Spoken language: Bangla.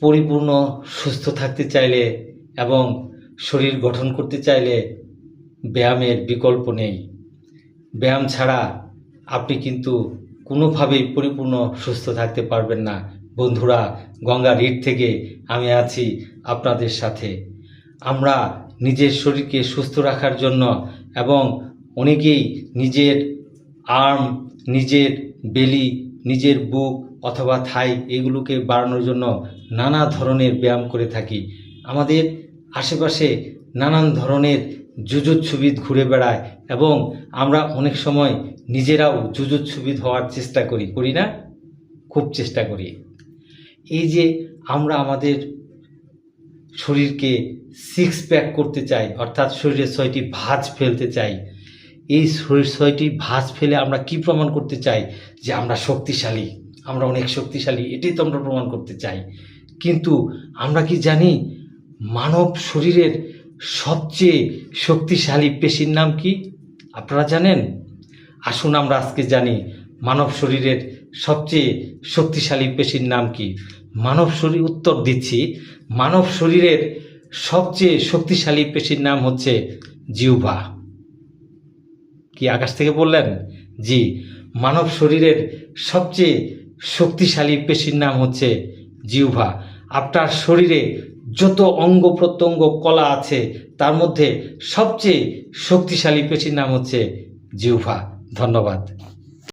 পরিপূর্ণ সুস্থ থাকতে চাইলে এবং শরীর গঠন করতে চাইলে ব্যায়ামের বিকল্প নেই। ব্যায়াম ছাড়া আপনি কিন্তু কোনোভাবেই পরিপূর্ণ সুস্থ থাকতে পারবেন না। বন্ধুরা, গঙ্গা রিট থেকে আমি আছি আপনাদের সাথে। আমরা নিজের শরীরকে সুস্থ রাখার জন্য এবং অনেকেই নিজের আর্ম, নিজের বেলি, নিজের বুক অথবা থাই এগুলোকে বাড়ানোর জন্য নানা ধরনের ব্যায়াম করে থাকি। আমাদের আশেপাশে নানান ধরনের যুজুৎসুবিদ ঘুরে বেড়ায় এবং আমরা অনেক সময় নিজেরাও যুজুৎসুবিদ হওয়ার চেষ্টা করি করি না? খুব চেষ্টা করি। এই যে আমরা আমাদের শরীরকে সিক্স প্যাক করতে চাই, অর্থাৎ শরীরে ছয়টি ভাঁজ ফেলতে চাই, এই শরীর ছয়টি ভাঁজ ফেলে আমরা কি প্রমাণ করতে চাই? যে আমরা শক্তিশালী। আমরা অনেক শক্তিশালী, এটাই তো আমরা প্রমাণ করতে চাই। কিন্তু আমরা কি জানি মানব শরীরের সবচেয়ে শক্তিশালী পেশির নাম কি? আপনারা জানেন? আসুন আমরা আজকে জানি মানব শরীরের সবচেয়ে শক্তিশালী পেশির নাম কি। মানব শরীর, উত্তর দিচ্ছি। মানব শরীরের সবচেয়ে শক্তিশালী পেশির নাম হচ্ছে জিউভা কি আকাশ থেকে বললেন? জি, মানব শরীরের সবচেয়ে শক্তিশালী পেশির নাম হচ্ছে জিউভা আপনার শরীরে যত অঙ্গ প্রত্যঙ্গ, কলা আছে, তার মধ্যে সবচেয়ে শক্তিশালী পেশির নাম হচ্ছে জিউভা ধন্যবাদ।